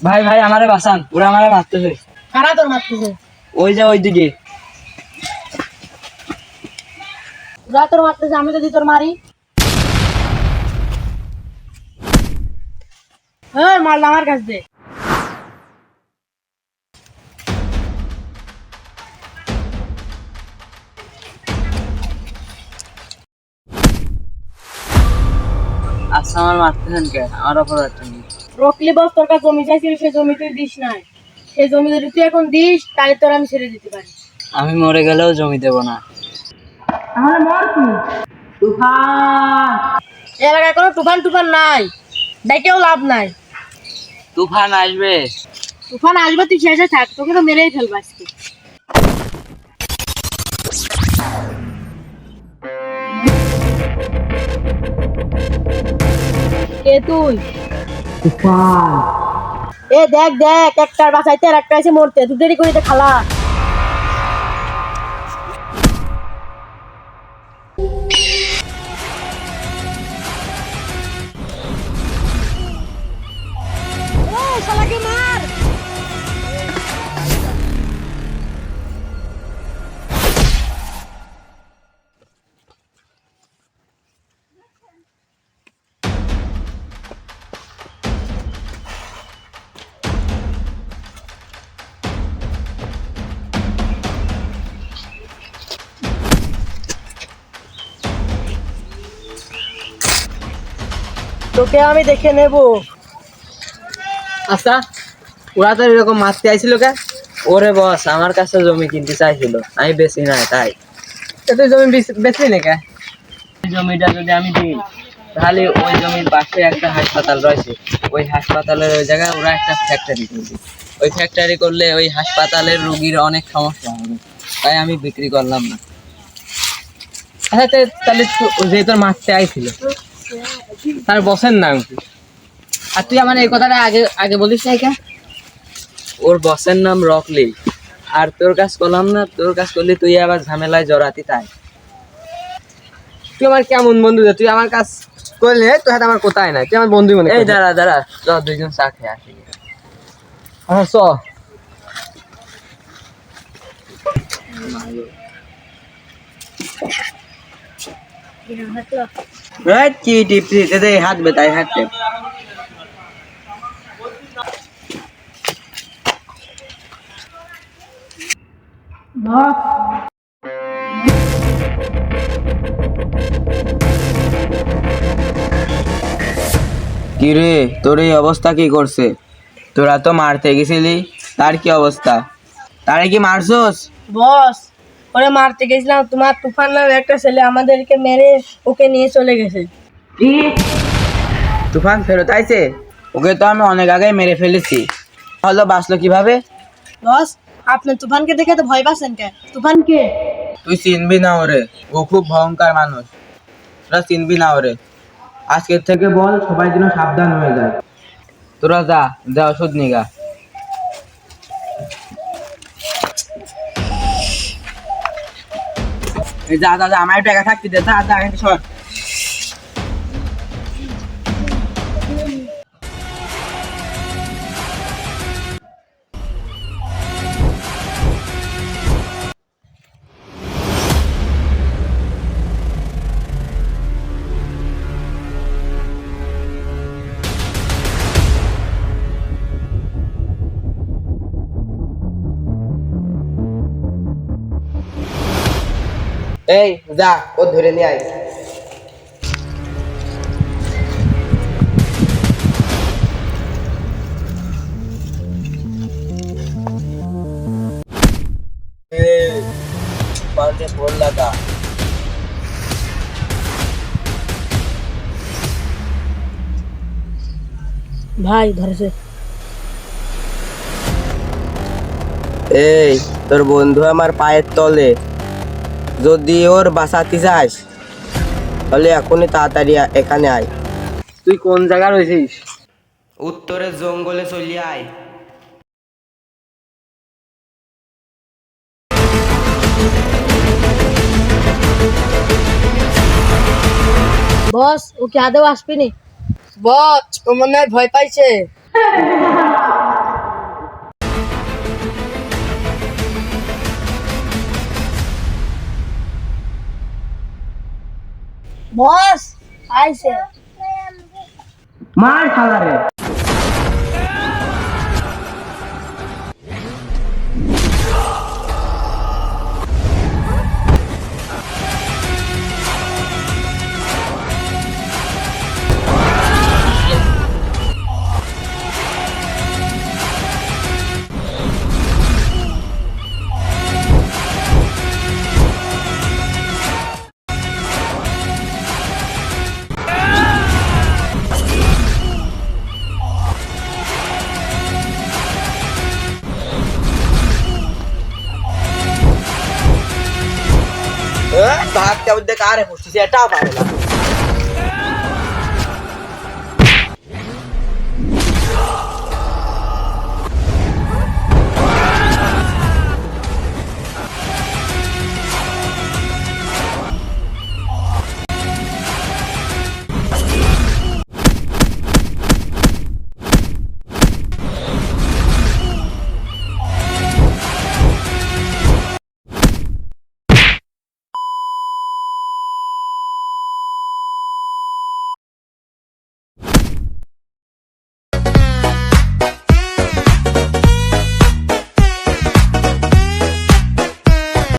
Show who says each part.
Speaker 1: ভাই ভাই আমারে বাঁচান। ওরা আমারে মারতেছে।
Speaker 2: কারা তোর মারতেছে?
Speaker 1: ওই যে ওই দিকে
Speaker 2: যা তোর মারতেছে আমি যদি তোর মারি। হ্যাঁ মারলা আমার কাছ দে
Speaker 1: আচ্ছা আমার মারতেছেন কে? আমার অপরাধ
Speaker 2: রকলি বস তোর কাছে জমি চাইছিল সে জমি তুই দিস নাই। সে জমি যদি তুই এখন দিস তাহলে তোর আমি ছেড়ে দিতে পারি।
Speaker 1: আমি মরে গেলেও জমি দেবো না।
Speaker 2: তাহলে মর তুই। তুফান। এলাকায় কোনো তুফান টুফান নাই। ডেকেও লাভ নাই।
Speaker 1: তুফান আসবে।
Speaker 2: তুফান আসবে তুই শেষে থাক। তোকে তো মেরেই ফেলব আজকে। কে তুই? এ দেখ দেখ একটার বাসাইতে আর একটা এসে মরতে। তুই দেরি করিতে খালা। তোকে আমি দেখে নেব।
Speaker 1: আচ্ছা ওরা তো এরকম মারতে আইছিল কে? ওরে বস আমার কাছে জমি কিনতে চাইছিল। আমি বেশি নাই তাই। তুই জমি বেশি না কে? জমিটা যদি আমি দিই তাহলে ওই জমির পাশে একটা হাসপাতাল রয়েছে। ওই হাসপাতালের ওই জায়গায় ওরা একটা ফ্যাক্টরি করবে। ওই ফ্যাক্টরি করলে ওই হাসপাতালের রোগীর অনেক সমস্যা হবে। তাই আমি বিক্রি করলাম না। আচ্ছা তাহলে যে তোর মারতে আইছিল তার বসেন নাম কি আর তুই আমার এই কথাটা আগে আগে বলিস নাই কেন ওর বসের নাম রকলি। আর তোর কাজ করলাম না তোর কাজ করলে তুই আবার ঝামেলায় জড়াতি তাই।
Speaker 3: তুই আমার কেমন বন্ধু? তুই আমার কাজ করলে তোর হাতে আমার কোথায় নাই? তুই আমার বন্ধু মনে
Speaker 1: এই। দাঁড়া দাঁড়া চ দুইজন চা খেয়ে আসি।
Speaker 3: আচ্ছা চ।
Speaker 1: কি টেপ কি রে, তোর এই অবস্থা কি করছে? তোরা তো মারতে গেছিলি, তার কি অবস্থা? তারে কি মারছস?
Speaker 2: বস। ওরে মারতে গেছিলাম তোমার তুফান নামে একটা ছেলে আমাদেরকে মেরে ওকে নিয়ে চলে গেছে।
Speaker 1: তুফান ফেরত আইছে? ওকে তো আমি অনেক আগে মেরে ফেলেছি। হলো বাঁচলো কীভাবে?
Speaker 2: বস আপনি তুফানকে দেখে তো ভয় পাচ্ছেন কে? তুফান কে?
Speaker 1: তুই চিনবি না ওরে ও খুব ভয়ঙ্কর মানুষ। তোরা চিনবি না ওরে। আজকের থেকে বল সবাই যেন সাবধান হয়ে যায়। তোরা যা যা ওষুধ নিগা যা যা আমার টাকা থাকতে দে যা যা সর।
Speaker 3: এই যা ও ধরে নিয়ে আয়।
Speaker 2: ভাই ধরেছে।
Speaker 3: এই তোর বন্ধু আমার পায়ের তলে। যদি ওর বাঁচাতে যাস তাহলে এখনই তাড়াতাড়ি এখানে আয়।
Speaker 1: তুই কোন জায়গা রয়েছিস?
Speaker 3: উত্তরের জঙ্গলে চলে আয়।
Speaker 2: বস ও কি আদেও আসবেনি বস ও মনে হয় ভয় পাইছে। বস আইছে
Speaker 3: মার খালারে। ভাগটা উদ্যোগ আরে পড়ছিস এটাও পারে না